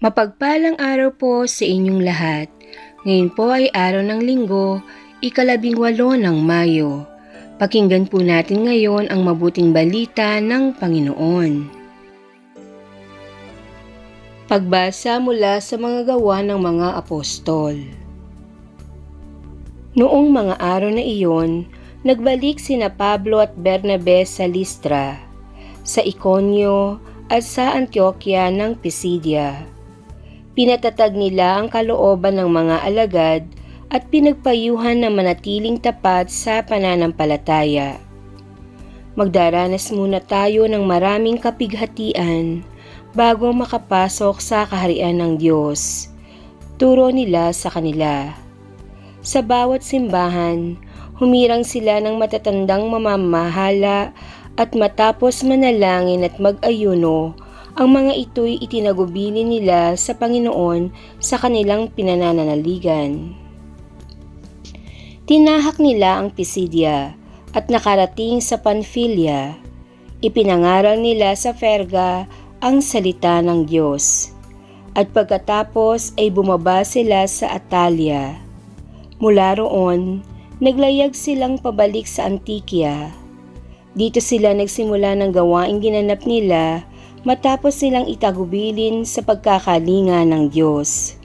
Mapagpalang araw po sa inyong lahat. Ngayon po ay araw ng linggo, ikalabing walo ng Mayo. Pakinggan po natin ngayon ang mabuting balita ng Panginoon. Pagbasa mula sa mga gawa ng mga apostol. Noong mga araw na iyon, nagbalik sina Pablo at Bernabe sa Listra, sa Iconio at sa Antioquia ng Pisidia Pinatatag nila ang kalooban ng mga alagad at pinagpayuhan na manatiling tapat sa pananampalataya. Magdaranas muna tayo ng maraming kapighatian bago makapasok sa kaharian ng Diyos. Turo nila sa kanila. Sa bawat simbahan, humirang sila ng matatandang mamamahala at matapos manalangin at mag-ayuno, ang mga ito'y itinagubili nila sa Panginoon sa kanilang pinananaligan. Tinahak nila ang Pisidia at nakarating sa Panfilia. Ipinangaral nila sa Ferga ang salita ng Diyos. At pagkatapos ay bumaba sila sa Atalia. Mula roon, naglayag silang pabalik sa Antikia. Dito sila nagsimula ng gawaing ginanap nila matapos silang itagubilin sa pagkakalinga ng Diyos.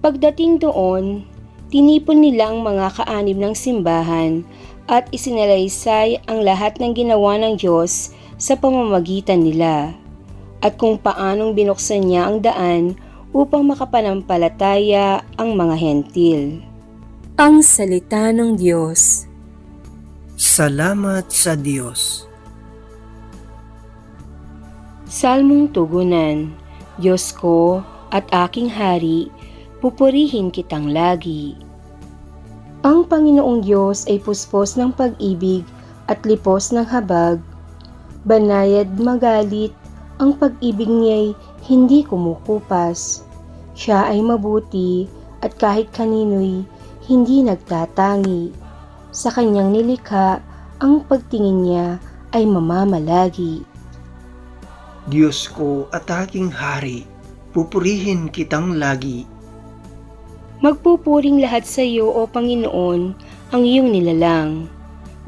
Pagdating doon, tinipon nila ang mga kaanib ng simbahan at isinalaysay ang lahat ng ginawa ng Diyos sa pamamagitan nila at kung paanong binuksan niya ang daan upang makapanampalataya ang mga hentil. Ang Salita ng Diyos Salamat sa Diyos. Salmong Tugunan, Diyos ko at aking hari, pupurihin kitang lagi. Ang Panginoong Diyos ay puspos ng pag-ibig at lipos ng habag. Banayad magalit, ang pag-ibig niya'y hindi kumukupas. Siya ay mabuti at kahit kanino'y hindi nagtatangi. Sa kanyang nilikha, ang pagtingin niya ay mamamalagi. Diyos ko at aking hari, pupurihin kitang lagi. Magpupuring lahat sa iyo, O Panginoon, ang iyong nilalang.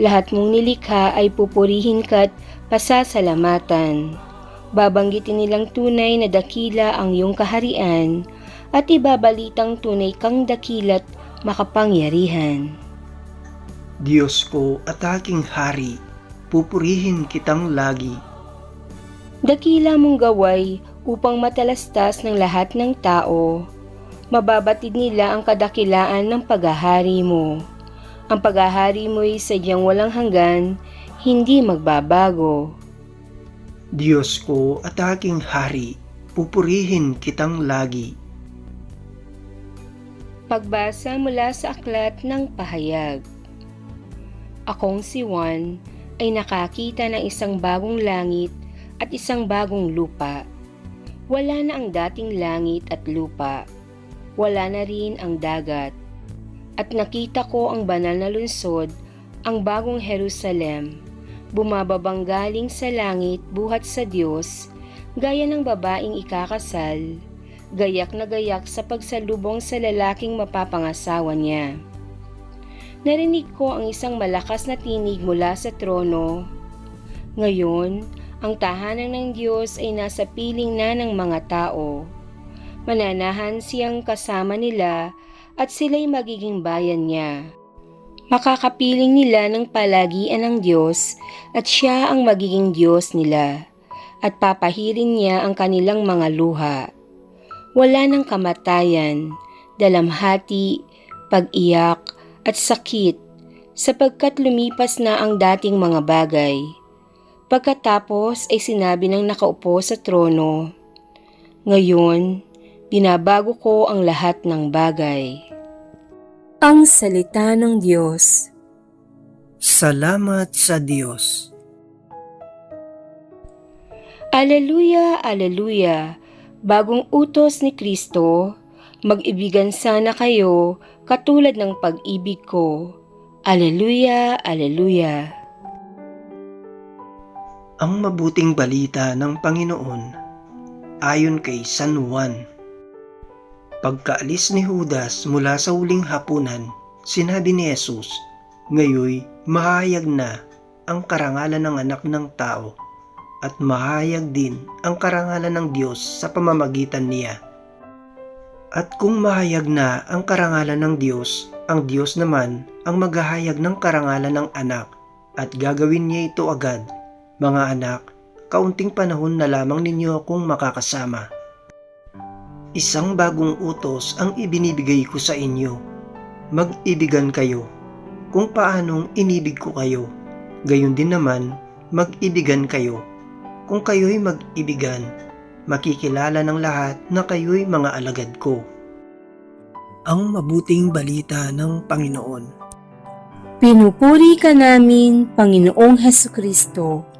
Lahat mong nilikha ay pupurihin ka't pasasalamatan. Babanggitin nilang tunay na dakila ang iyong kaharian at ibabalitang tunay kang dakilat makapangyarihan. Diyos ko at aking hari, pupurihin kitang lagi. Dakila mong gaway upang matalastas ng lahat ng tao. Mababatid nila ang kadakilaan ng paghahari mo. Ang paghahari mo ay sadyang walang hanggan, hindi magbabago. Diyos ko at aking hari, pupurihin kitang lagi. Pagbasa mula sa aklat ng pahayag. Akong si Juan ay nakakita ng isang bagong langit at isang bagong lupa. Wala na ang dating langit at lupa. Wala na rin ang dagat. At nakita ko ang banal na lungsod, ang bagong Jerusalem, bumababang galing sa langit buhat sa Diyos, gaya ng babaeng ikakasal, gayak na gayak sa pagsalubong sa lalaking mapapangasawa niya. Narinig ko ang isang malakas na tinig mula sa trono. Ngayon, ang tahanan ng Diyos ay nasa piling na ng mga tao. Mananahan siyang kasama nila at sila'y magiging bayan niya. Makakapiling nila ng palagian ng Diyos at siya ang magiging Diyos nila at papahirin niya ang kanilang mga luha. Wala ng kamatayan, dalamhati, pag-iyak at sakit sapagkat lumipas na ang dating mga bagay Pagkatapos ay sinabi ng nakaupo sa trono, Ngayon, binabago ko ang lahat ng bagay. Ang Salita ng Diyos Salamat sa Diyos. Aleluya, Aleluya! Bagong utos ni Kristo, mag-ibigan sana kayo katulad ng pag-ibig ko. Aleluya, Aleluya! Ang mabuting balita ng Panginoon ayon kay San Juan. Pagkaalis ni Judas mula sa huling hapunan, sinabi ni Jesus, Ngayoy, mahayag na ang karangalan ng anak ng tao at mahayag din ang karangalan ng Diyos sa pamamagitan niya. At kung mahayag na ang karangalan ng Diyos, ang Diyos naman ang maghahayag ng karangalan ng anak at gagawin niya ito agad. Mga anak, kaunting panahon na lamang ninyo akong makakasama. Isang bagong utos ang ibinibigay ko sa inyo. Mag-ibigan kayo. Kung paanong inibig ko kayo, gayon din naman mag-ibigan kayo. Kung kayo'y mag-ibigan, makikilala ng lahat na kayo'y mga alagad ko. Ang mabuting balita ng Panginoon. Pinupuri ka namin, Panginoong Heso Kristo.